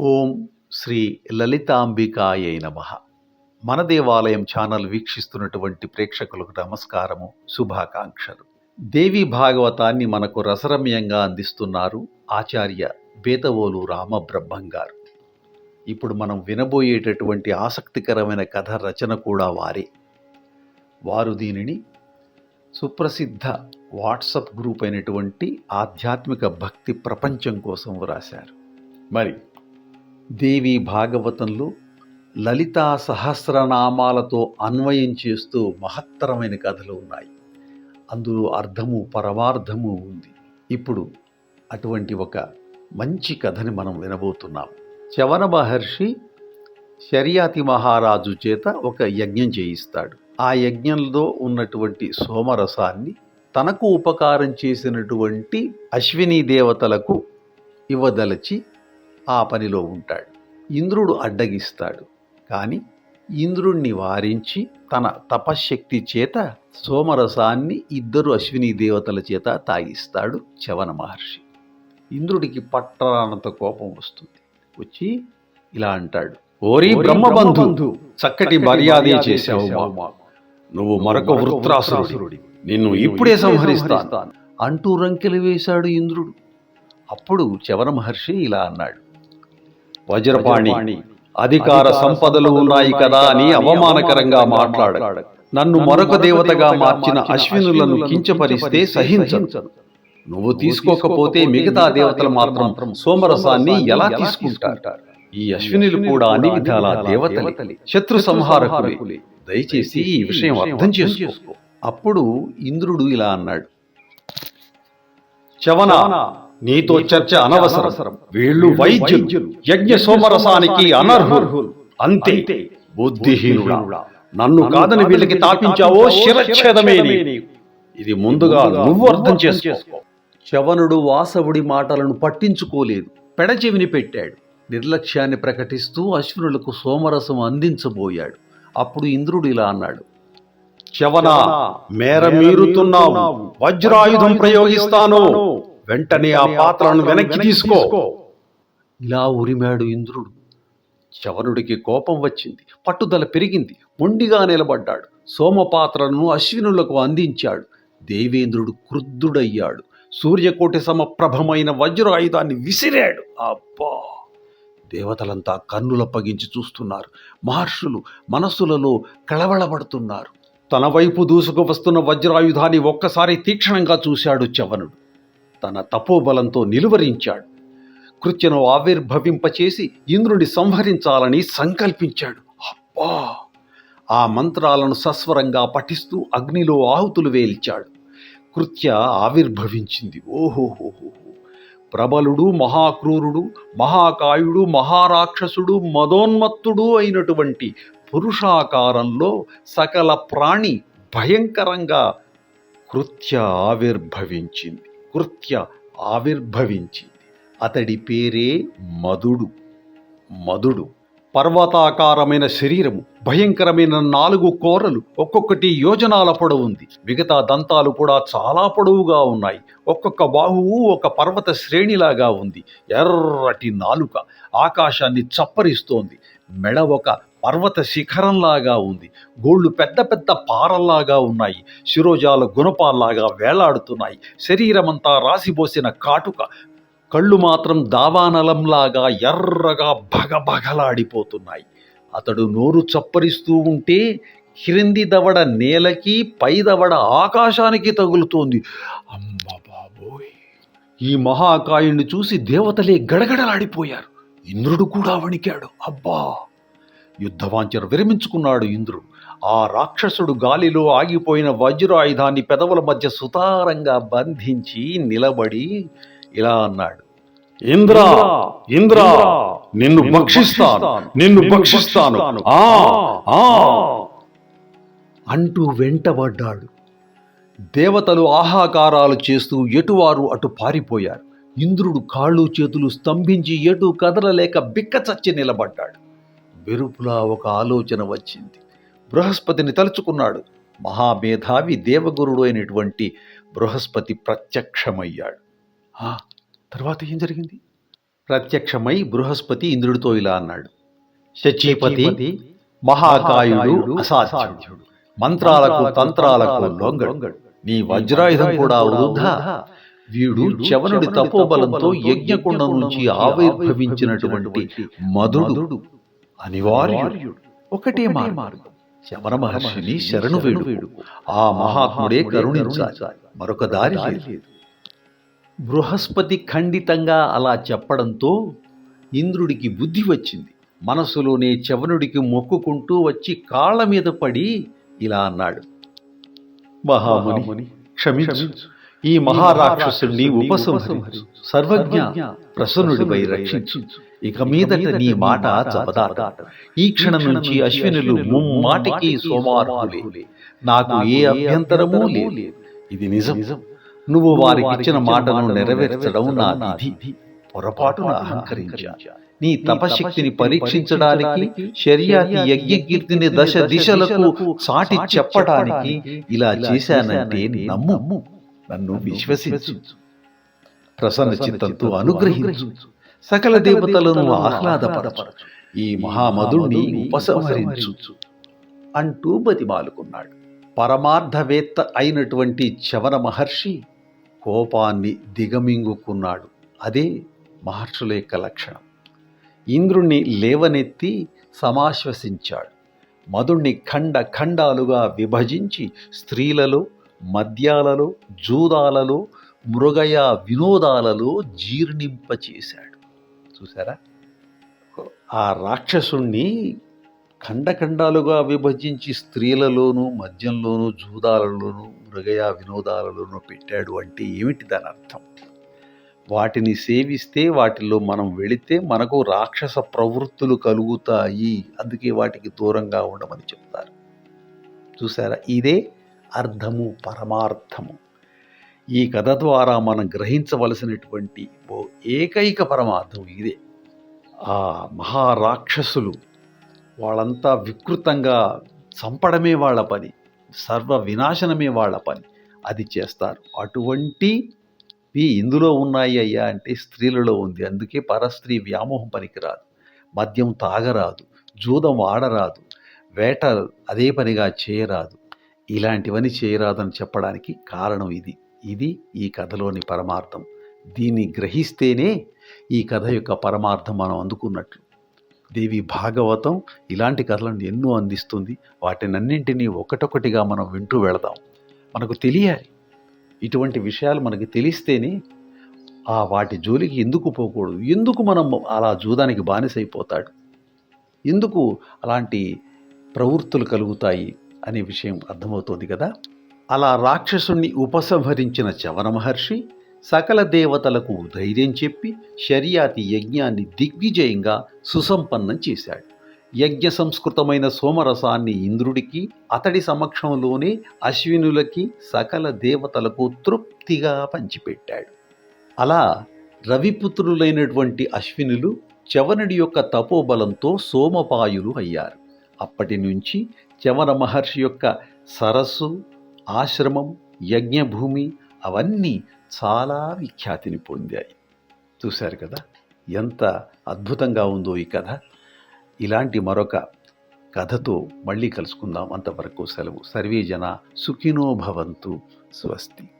ఓం శ్రీ లలితాంబికాయ నమ. మన దేవాలయం ఛానల్ వీక్షిస్తున్నటువంటి ప్రేక్షకులకు నమస్కారము శుభాకాంక్షలు. దేవి భాగవతాన్ని మనకు రసరమ్యంగా అందిస్తున్నారు ఆచార్య బేతవోలు రామబ్రహ్మం గారు. ఇప్పుడు మనం వినబోయేటటువంటి ఆసక్తికరమైన కథ రచన కూడా వారే. వారు దీనిని సుప్రసిద్ధ వాట్సప్ గ్రూప్ అయినటువంటి ఆధ్యాత్మిక భక్తి ప్రపంచం కోసం వ్రాశారు. మరి దేవి భాగవతంలో లలితా సహస్రనామాలతో అన్వయం చేస్తూ మహత్తరమైన కథలు ఉన్నాయి. అందులో అర్థము పరమార్థము ఉంది. ఇప్పుడు అటువంటి ఒక మంచి కథని మనం వినబోతున్నాం. చవన మహర్షి శర్యాతి మహారాజు చేత ఒక యజ్ఞం చేయిస్తాడు. ఆ యజ్ఞంలో ఉన్నటువంటి సోమరసాన్ని తనకు ఉపకారం చేసినటువంటి అశ్విని దేవతలకు ఇవ్వదలచి ఆ పనిలో ఉంటాడు. ఇంద్రుడు అడ్డగిస్తాడు. కానీ ఇంద్రుణ్ణి వారించి తన తపశ్శక్తి చేత సోమరసాన్ని ఇద్దరు అశ్విని దేవతల చేత తాగిస్తాడు చవన మహర్షి. ఇంద్రుడికి పట్టరానంత కోపం వస్తుంది. వచ్చి ఇలా అంటాడు ఓరి బ్రహ్మబంధు చక్కటి మర్యాదే చేశావు. నువ్వు మరొక వృత్రాసురుడి నిన్ను ఇప్పుడే సంహరిస్తాను. అంటూ రంకెలు వేశాడు ఇంద్రుడు. అప్పుడు చవన మహర్షి ఇలా అన్నాడు వజ్రపాణి అధికార సంపదలు ఉన్నాయి కదా అని అవమానకరంగా మాట్లాడ. నన్ను మరొక దేవతగా మార్చిన అశ్వినులను కించపరిస్తే సహించను. నువ్వు తీసుకోకపోతే మిగతా దేవతలు మాత్రం సోమరసాన్ని ఎలా తీసుకుంటారు? ఈ అశ్వినులు కూడా అన్ని విధాల దేవతలే. శత్రు సంహారకులే. దయచేసి ఈ విషయం అర్థం చేసుకో. అప్పుడు ఇంద్రుడు ఇలా అన్నాడు. చవన నీతో చర్చ అనవసరం. వీళ్ళు వైద్యులు. యజ్ఞ సోమరసానికి అనర్హులు. అంతే. బుద్ధిహీనుడా. నన్ను కాదని వీళ్ళకి తాపించావో శిరచ్ఛేదమే. ఇది ముందుగా నువ్వు అర్థం చేసుకో. చవనుడు వాసవుడి మాటలను పట్టించుకోలేదు. పెడచెవిని పెట్టాడు. నిర్లక్ష్యాన్ని ప్రకటిస్తూ అశ్వినులకు సోమరసం అందించబోయాడు. అప్పుడు ఇంద్రుడు ఇలా అన్నాడు. చవన మేర మీరుతున్నావు. వజ్రాయుధం ప్రయోగిస్తాను. వెంటనే ఆ పాత్రను వెనక్కి తీసుకో. ఇలా ఉరిమాడు ఇంద్రుడు. చవనుడికి కోపం వచ్చింది. పట్టుదల పెరిగింది. మొండిగా నిలబడ్డాడు. సోమపాత్రను అశ్వినులకు అందించాడు. దేవేంద్రుడు క్రుద్ధుడయ్యాడు. సూర్యకోటి సమప్రభమైన వజ్రాయుధాన్ని విసిరాడు. అబ్బా! దేవతలంతా కన్నులప్పగించి చూస్తున్నారు. మహర్షులు మనస్సులలో కళవళపడుతున్నారు తన వైపు దూసుకు వస్తున్న వజ్రాయుధాన్ని ఒక్కసారి తీక్షణంగా చూశాడు చవనుడు. తన తపోబలంతో నిలువరించాడు. కృత్యను ఆవిర్భవింపచేసి ఇంద్రుని సంహరించాలని సంకల్పించాడు. అబ్బా! ఆ మంత్రాలను సస్వరంగా పఠిస్తూ అగ్నిలో ఆహుతులు వేల్చాడు. కృత్య ఆవిర్భవించింది. ఓహోహోహో! ప్రబలుడు మహాక్రూరుడు మహాకాయుడు మహారాక్షసుడు మదోన్మత్తుడు అయినటువంటి పురుషాకారంలో సకల ప్రాణి భయంకరంగా కృత్య ఆవిర్భవించింది. స్ఫూర్త్య ఆవిర్భవించింది. అతడి పేరే మధుడు. మధుడు పర్వతాకారమైన శరీరము భయంకరమైన నాలుగు కోరలు ఒక్కొక్కటి యోజనాల పొడవు ఉంది. మిగతా దంతాలు కూడా చాలా పొడవుగా ఉన్నాయి. ఒక్కొక్క బాహువు ఒక పర్వత శ్రేణిలాగా ఉంది. ఎర్రటి నాలుక ఆకాశాన్ని చప్పరిస్తోంది. మెడ ఒక పర్వత శిఖరంలాగా ఉంది. గోళ్ళు పెద్ద పెద్ద పారల్లాగా ఉన్నాయి. శిరోజాల గుణపాల్లాగా వేలాడుతున్నాయి. శరీరమంతా రాసిబోసిన కాటుక కళ్ళు మాత్రం దావానలంలాగా ఎర్రగా భగభగలాడిపోతున్నాయి. అతడు నోరు చప్పరిస్తూ ఉంటే క్రింది దవడ నేలకి పై దవడ ఆకాశానికి తగులుతోంది. అమ్మ బాబోయ్! ఈ మహాకాయుణ్ణి చూసి దేవతలే గడగడలాడిపోయారు. ఇంద్రుడు కూడా వణికాడు. అబ్బా! యుద్ధవాంఛను విరమించుకున్నాడు ఇంద్రుడు. ఆ రాక్షసుడు గాలిలో ఆగిపోయిన వజ్రాయుధాన్ని పెదవుల మధ్య సుతారంగా బంధించి నిలబడి ఇలా అన్నాడు. ఇంద్ర ఇంద్ర నిన్ను భక్షిస్తాను నిన్ను భక్షిస్తాను. అంటూ వెంటబడ్డాడు. దేవతలు ఆహాకారాలు చేస్తూ ఎటువారు అటు పారిపోయారు. ఇంద్రుడు కాళ్ళు చేతులు స్తంభించి ఎటు కదలలేక బిక్కచచ్చి నిలబడ్డాడు. వెరుపులా ఒక ఆలోచన వచ్చింది. బృహస్పతిని తలుచుకున్నాడు. మహామేధావి దేవగురుడు అయినటువంటి బృహస్పతి ప్రత్యక్షమయ్యాడు. తర్వాత ఏం జరిగింది? ప్రత్యక్షమై బృహస్పతి ఇంద్రుడితో ఇలా అన్నాడు. శచీపతి మహాకాయుడు అసాధ్యుడు. మంత్రాలకు తంత్రాలకు లొంగడు. నీ వజ్రాయుధం కూడా వృధా. వీడు చవనుడి తపోబలంతో యజ్ఞకుండం నుంచి ఆవిర్భవించినటువంటి మధుడు. అనివార్యుడు. ఒకటే మార్గం. శమన మహర్షిని శరణు వేడు ఆ మహాత్ముడే కరుణించాలి. మరొక దారి లేదు. బృహస్పతి ఖండితంగా అలా చెప్పడంతో ఇంద్రుడికి బుద్ధి వచ్చింది. మనసులోనే చవనుడికి మొక్కుకుంటూ వచ్చి కాళ్ళ మీద పడి ఇలా అన్నాడు. మహాముని క్షమించు. ఈ మహారాక్షసుడిని ఉపసంహరించు. సర్వజ్ఞ ప్రసన్నుడిపై రక్షించు. ఇక మీదట నీ మాట చపదాట. ఈ క్షణం నుంచి అశ్వినులు ముమ్మాటికి సోమార్హులే నాకు ఏ అభ్యంతరమూ లేదు. ఇది నిజం. నువ్వు వారికి ఇచ్చిన మాటను నెరవేర్చడం నా విధి. పొరపాటున అహంకరించా. నీ తపశక్తిని పరీక్షించడానికి శర్యాతి యజ్ఞకీర్తిని దశ దిశలకు చాటి చెప్పడానికి ఇలా చేశానంటే నమ్ము. నన్ను విశ్వసించు. ప్రసన్న చిత్తంతో అనుగ్రహించు. సకల దేవతలను ఆహ్లాదపరచు. ఈ మహామధుణ్ణి ఉపసంహరించు. అంటూ బతిమాలుకున్నాడు. పరమార్థవేత్త అయినటువంటి చవన మహర్షి కోపాన్ని దిగమింగుకున్నాడు. అదే మహర్షుల యొక్క లక్షణం. ఇంద్రుణ్ణి లేవనెత్తి సమాశ్వసించాడు. మధుణ్ణి ఖండ ఖండాలుగా విభజించి స్త్రీలలో మద్యాలలో జూదాలలో మృగయ వినోదాలలో జీర్ణింపచేశాడు. చూసారా ఆ రాక్షసుణ్ణి ఖండఖండాలుగా విభజించి స్త్రీలలోనూ మద్యంలోనూ జూదాలలోనూ మృగయ వినోదాలలోనూ పెట్టాడు అంటే ఏమిటి దాని అర్థం? వాటిని సేవిస్తే వాటిలో మనం వెళితే మనకు రాక్షస ప్రవృత్తులు కలుగుతాయి. అందుకే వాటికి దూరంగా ఉండమని చెప్తారు. చూసారా ఇదే అర్థము పరమార్థము. ఈ కథ ద్వారా మనం గ్రహించవలసినటువంటి ఓ ఏకైక పరమార్థం ఇదే. ఆ మహారాక్షసులు వాళ్ళంతా వికృతంగా చంపడమే వాళ్ళ పని సర్వ వినాశనమే వాళ్ళ పని అది చేస్తారు. అటువంటి ఇందులో ఉన్నాయి అయ్యా అంటే స్త్రీలలో ఉంది. అందుకే పరస్త్రీ వ్యామోహం పనికిరాదు. మద్యం తాగరాదు. జూదం ఆడరాదు వేట అదే పనిగా చేయరాదు. ఇలాంటివన్నీ చేయరాదని చెప్పడానికి కారణం ఇది. ఇది ఈ కథలోని పరమార్థం. దీన్ని గ్రహిస్తేనే ఈ కథ యొక్క పరమార్థం మనం అందుకున్నట్లు. దేవి భాగవతం ఇలాంటి కథలను ఎన్నో అందిస్తుంది. వాటినన్నింటినీ ఒకటొకటిగా మనం వింటూ వెళదాం. మనకు తెలియాలి. ఇటువంటి విషయాలు మనకి తెలిస్తేనే ఆ వాటి జోలికి ఎందుకు పోకూడదు? ఎందుకు మనం అలా జూదానికి బానిసైపోతాడు? ఎందుకు అలాంటి ప్రవృత్తులు కలుగుతాయి? అనే విషయం అర్థమవుతోంది కదా? అలా రాక్షసుణ్ణి ఉపసంహరించిన చవన మహర్షి సకల దేవతలకు ధైర్యం చెప్పి శర్యాతి యజ్ఞాన్ని దిగ్విజయంగా సుసంపన్నం చేశాడు. యజ్ఞ సంస్కృతమైన సోమరసాన్ని ఇంద్రుడికి అతడి సమక్షంలోనే అశ్వినులకి సకల దేవతలకు తృప్తిగా పంచిపెట్టాడు. అలా రవిపుత్రులైనటువంటి అశ్వినులు చవనుడి యొక్క తపోబలంతో సోమపాయులు అయ్యారు. అప్పటి నుంచి చవన మహర్షి యొక్క సరస్సు ఆశ్రమం యజ్ఞభూమి అవన్నీ చాలా విఖ్యాతిని పొందాయి. చూశారు కదా? ఎంత అద్భుతంగా ఉందో ఈ కథ. ఇలాంటి మరొక కథతో మళ్ళీ కలుసుకుందాం. అంతవరకు సెలవు. సర్వే జన సుఖినో భవంతు. స్వస్తి.